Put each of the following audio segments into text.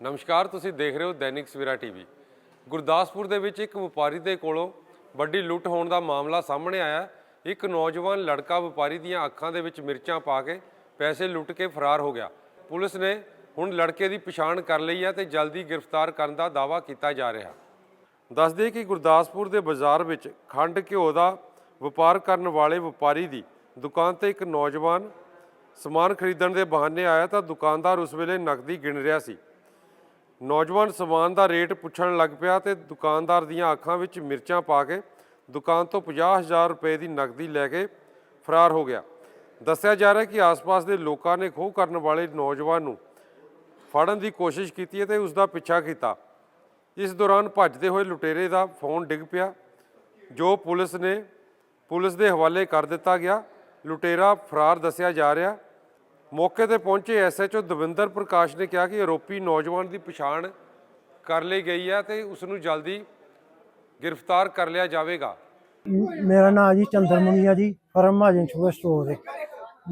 ਨਮਸਕਾਰ, ਤੁਸੀਂ ਦੇਖ ਰਹੇ ਹੋ ਦੈਨਿਕ ਸਵੇਰਾ ਟੀਵੀ। ਗੁਰਦਾਸਪੁਰ ਦੇ ਵਿੱਚ ਇੱਕ ਵਪਾਰੀ ਦੇ ਕੋਲੋਂ ਵੱਡੀ ਲੁੱਟ ਹੋਣ ਦਾ ਮਾਮਲਾ ਸਾਹਮਣੇ ਆਇਆ। ਇੱਕ ਨੌਜਵਾਨ ਲੜਕਾ ਵਪਾਰੀ ਦੀਆਂ ਅੱਖਾਂ ਦੇ ਵਿੱਚ ਮਿਰਚਾਂ ਪਾ ਕੇ ਪੈਸੇ ਲੁੱਟ ਕੇ ਫਰਾਰ ਹੋ ਗਿਆ। ਪੁਲਿਸ ਨੇ ਹੁਣ ਲੜਕੇ ਦੀ ਪਛਾਣ ਕਰ ਲਈ ਹੈ ਤੇ ਜਲਦੀ ਗ੍ਰਿਫਤਾਰ ਕਰਨ ਦਾ ਦਾਅਵਾ ਕੀਤਾ ਜਾ ਰਿਹਾ। ਦੱਸ ਕਿ ਗੁਰਦਾਸਪੁਰ ਦੇ ਬਾਜ਼ਾਰ ਵਿੱਚ ਖੰਡ ਘਿਓ ਦਾ ਵਪਾਰ ਕਰਨ ਵਾਲੇ ਵਪਾਰੀ ਦੀ ਦੁਕਾਨ ਤੇ ਇੱਕ ਨੌਜਵਾਨ ਸਮਾਨ ਖਰੀਦਣ ਦੇ ਬਹਾਨੇ ਆਇਆ ਤਾਂ ਦੁਕਾਨਦਾਰ ਉਸ ਵੇਲੇ ਨਕਦੀ ਗਿਣ ਰਿਹਾ ਸੀ। ਨੌਜਵਾਨ ਸਮਾਨ ਦਾ ਰੇਟ ਪੁੱਛਣ ਲੱਗ ਪਿਆ ਤੇ ਦੁਕਾਨਦਾਰ ਦੀਆਂ ਅੱਖਾਂ ਵਿੱਚ ਮਿਰਚਾਂ ਪਾ ਕੇ ਦੁਕਾਨ ਤੋਂ 50000 ਰੁਪਏ ਦੀ ਨਕਦੀ ਲੈ ਕੇ ਫਰਾਰ ਹੋ ਗਿਆ। ਦੱਸਿਆ ਜਾ ਰਿਹਾ ਕਿ ਆਸ-ਪਾਸ ਦੇ ਲੋਕਾਂ ਨੇ ਖੋਹ ਕਰਨ ਵਾਲੇ ਨੌਜਵਾਨ ਨੂੰ ਫੜਨ ਦੀ ਕੋਸ਼ਿਸ਼ ਕੀਤੀ ਹੈ ਤੇ ਉਸ ਦਾ ਪਿੱਛਾ ਕੀਤਾ। ਇਸ ਦੌਰਾਨ ਭੱਜਦੇ ਹੋਏ ਲੁਟੇਰੇ ਦਾ ਫੋਨ ਡਿੱਗ ਪਿਆ, ਜੋ ਪੁਲਿਸ ਨੇ ਪੁਲਿਸ ਦੇ ਹਵਾਲੇ ਕਰ ਦਿੱਤਾ ਗਿਆ। ਲੁਟੇਰਾ ਫਰਾਰ ਦੱਸਿਆ ਜਾ ਰਿਹਾ ਮੌਕੇ ਤੇ ਪਹੁੰਚੇ ਐਸਐਚਓ ਦਵਿੰਦਰ ਪ੍ਰਕਾਸ਼ ਨੇ ਕਿਹਾ ਕਿ ਆਰੋਪੀ ਨੌਜਵਾਨ ਦੀ ਪਛਾਣ ਕਰ ਲਈ ਗਈ ਹੈ ਤੇ ਉਸ ਨੂੰ ਜਲਦੀ ਗ੍ਰਿਫਤਾਰ ਕਰ ਲਿਆ ਜਾਵੇਗਾ। ਮੇਰਾ ਨਾਮ ਜੀ ਚੰਦਰਮੁਨੀ ਆ ਜੀ, ਫਰਮ ਮਹਾਜਨ ਸ਼ੂਗਰ ਸਟੋਰ ਹੈ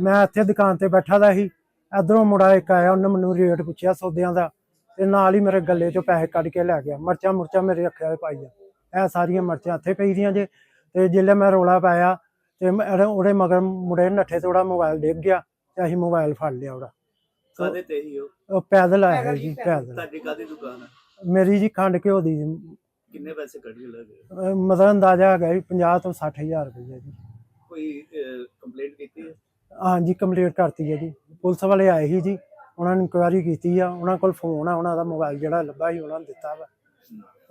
ਮੈਂ ਇੱਥੇ ਦੁਕਾਨ ਤੇ ਬੈਠਾ ਦਾ ਸੀ, ਇਧਰੋਂ ਮੁੰਡਾ ਇੱਕ ਆਇਆ, ਉਹਨੇ ਮੈਨੂੰ ਰੇਟ ਪੁੱਛਿਆ ਸੌਦਿਆਂ ਦਾ ਤੇ ਨਾਲ ਹੀ ਮੇਰੇ ਗੱਲੇ ਚੋਂ ਪੈਸੇ ਕੱਢ ਕੇ ਲੈ ਗਿਆ। ਮਰਚਾਂ ਮੁਰਚਾਂ ਮੇਰੇ ਰੱਖਿਆ ਹੋਏ ਪਾਈ ਇਹ ਸਾਰੀਆਂ ਮਰਚਾਂ ਇੱਥੇ ਪਈ ਦੀਆਂ ਜੇ ਤੇ ਜਿੱਲੇ ਮੈਂ ਰੋਲਾ ਪਾਇਆ ਤੇ ਉਹਦੇ ਮਗਰ ਮੁੰਡੇ ਨੱਠੇ ਤੇ ਉਹਦਾ ਮੋਬਾਈਲ ਡਿੱਗ ਗਿਆ। ਤੇ ਅਸੀਂ ਮੋਬਾਈਲ ਫੜ ਲਿਆ ਉਹਦਾ। ਕਾਦੇ ਤੇ ਹੀ ਹੋ ਉਹ ਪੈਦਲ ਆਇਆ ਜੀ ਪੈਦਲ। ਤੁਹਾਡੀ ਕਾਦੀ ਦੁਕਾਨ ਹੈ ਮੇਰੀ ਜੀ ਖੰਡ ਘਿਓ ਦੀ ਕਿੰਨੇ ਪੈਸੇ ਕੱਢ ਕੇ ਲੈ ਗਏ? ਅਹ ਮਤਲਬ ਅੰਦਾਜ਼ਾ ਹੈਗਾ ਜੀ 50 ਤੋਂ 60000 ਰੁਪਏ ਜੀ। ਕੋਈ ਕੰਪਲੇਂਟ ਕੀਤੀ ਹੈ? ਹਾਂਜੀ ਕੰਪਲੀਟ ਕਰਤੀ ਹੈ ਜੀ। ਪੁਲਿਸ ਵਾਲੇ ਆਏ ਸੀ ਜੀ ਉਹਨਾਂ ਨੇ ਇਨਕੁਆਇਰੀ ਕੀਤੀ ਆ ਉਹਨਾਂ ਕੋਲ ਫੋਨ ਆ ਉਹਨਾਂ ਦਾ ਮੋਬਾਈਲ ਜਿਹੜਾ ਲੱਭਾ ਸੀ ਉਹਨਾਂ ਨੇ ਦਿੱਤਾ ਵਾ।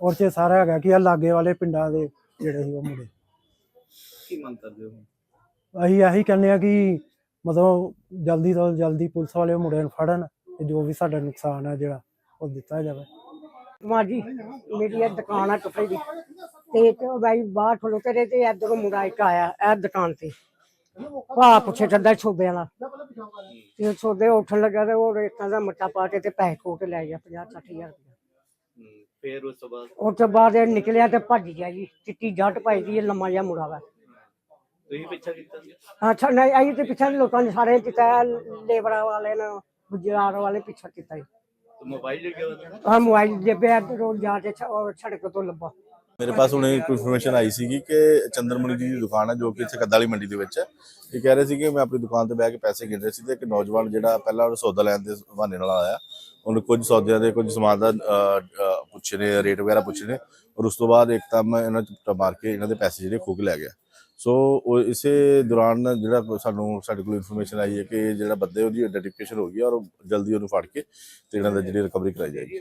ਔਰ ਚ ਸਾਰਾ ਹੈਗਾ ਕਿ ਆ ਲਾਗੇ ਵਾਲੇ ਪਿੰਡਾਂ ਦੇ ਜਿਹੜੇ ਸੀ ਉਹ ਮੁੰਡੇ। ਕੀ ਮੰਗ ਕਰਦੇ ਹੋ ਅਸੀਂ ਇਹੀ ਕਹਿੰਦੇ ਆ ਕਿ ਮਤਲਬ ਜਲਦੀ ਤੋਂ ਜਲਦੀ ਪੁਲਿਸ ਵਾਲੇ ਉਹ ਮੁੰਡੇ ਨੂੰ ਫੜਨ ਤੇ ਜੋ ਵੀ ਸਾਡਾ ਨੁਕਸਾਨ ਹੈ ਜਿਹੜਾ ਉਹ ਦਿੱਤਾ ਜਾਵੇ। ਮਾਜੀ ਮੇਰੀ ਇਹ ਦੁਕਾਨ ਆ ਕੱਪੜੇ ਦੀ। ਤੇ ਇੱਕ ਬਾਈ ਬਾਹਰ ਖਲੋਤੇ ਰਹੇ ਤੇ ਇਧਰੋਂ ਮੁੰਡਾ ਇੱਕ ਆਇਆ ਇਹ ਦੁਕਾਨ ਤੇ। ਭਾ ਪੁੱਛੇ ਚੱਲਦਾ ਛੋਬਿਆਂ ਦਾ। ਤੇ ਛੋਬੇ ਉੱਠਣ ਲੱਗਾ ਤੇ ਉਹ ਰੇਤਾਂ ਦਾ ਮੱਟਾ ਪਾ ਕੇ ਤੇ ਪੈਸੇ ਖੋ ਕੇ ਲੈ ਗਿਆ 50 60000 ਰੁਪਇਆ। ਫਿਰ ਉਸ ਤੋਂ ਬਾਅਦ? ਉਸ ਤੋਂ ਬਾਅਦ ਇਹ ਨਿਕਲਿਆ ਤੇ ਭੱਜ ਗਿਆ ਜੀ ਚਿੱਟੀ ਜੱਟ ਪਾਈ ਦੀ ਇਹ ਲੰਮਾ ਜਿਹਾ ਮੁੰਡਾ ਵਾ। ਤੁਸੀਂ ਪਿੱਛਾ ਕੀਤਾ ਅੱਛਾ ਨਹੀਂ ਆਈ ਤੇ ਪਿੱਛੇ ਲੋਕਾਂ ਨੇ ਸਾਰੇ ਕੀਤਾ ਲੇਬਰਾਂ ਵਾਲੇ ਨੇ ਗੁਜਰਾਤ ਵਾਲੇ ਪਿੱਛਾ ਕੀਤਾ ਜੀ ਤੇ ਮੋਬਾਈਲ ਲੈ ਗਿਆ ਉਹਦਾ ਆ ਮੋਬਾਈਲ ਦੇ ਬੈਗ ਰੋਡ ਜਾ ਕੇ ਛ- ਉਹ ਸੜਕ ਤੋਂ ਲੱਭਾ। ਮੇਰੇ ਪਾਸ ਹੁਣੇ ਇੱਕ ਇਨਫੋਰਮੇਸ਼ਨ ਆਈ ਸੀਗੀ ਕਿ ਚੰਦਰਮੁਨੀ ਜੀ ਦੀ ਦੁਕਾਨ ਹੈ ਜੋ ਕਿ ਇੱਥੇ ਕੱਦਾਲੀ ਮੰਡੀ ਦੇ ਵਿੱਚ ਹੈ ਇਹ ਕਹਿ ਰਹੇ ਸੀ ਕਿ ਮੈਂ ਆਪਣੀ ਦੁਕਾਨ ਤੇ ਬਹਿ ਕੇ ਪੈਸੇ ਗਿਣ ਰਿਹਾ ਸੀ ਤੇ ਇੱਕ ਨੌਜਵਾਨ ਜਿਹੜਾ ਪਹਿਲਾਂ ਉਹ ਸੌਦਾ ਲੈਣ ਦੇ ਬਹਾਨੇ ਨਾਲ ਆਇਆ। ਉਹਨੇ ਕੁਝ ਸੌਦਿਆਂ ਦੇ ਕੁਝ ਸਮਾਨ ਦਾ ਅਹ, ਅਹ, ਪੁੱਛੇ ਨੇ ਰੇਟ ਵਗੈਰਾ ਪੁੱਛੇ ਨੇ ਔਰ ਉਸ ਤੋਂ ਬਾਅਦ ਇੱਕਦਮ ਇਹਨਾਂ ਚੁੱਪਟਾ ਮਾਰ ਕੇ ਇਹਨਾਂ ਦੇ ਪੈਸੇ ਜਿਹੜੇ ਕੇ ਲੈ ਗਿਆ। ਸੋ ਉਹ ਇਸੇ ਦੌਰਾਨ ਜਿਹੜਾ ਸਾਨੂੰ ਸਾਡੇ ਕੋਲ ਇਨਫੋਰਮੇਸ਼ਨ ਆਈ ਹੈ ਕਿ ਜਿਹੜਾ ਬੰਦੇ ਉਹਦੀ ਆਈਡੈਂਟੀਫਿਕੇਸ਼ਨ ਹੋ ਗਈ ਔਰ ਜਲਦੀ ਉਹਨੂੰ ਫੜ ਕੇ ਤੇ ਇਹਨਾਂ ਦਾ ਜਿਹੜੀ ਰਿਕਵਰੀ ਕਰਾਈ ਜਾਏਗੀ।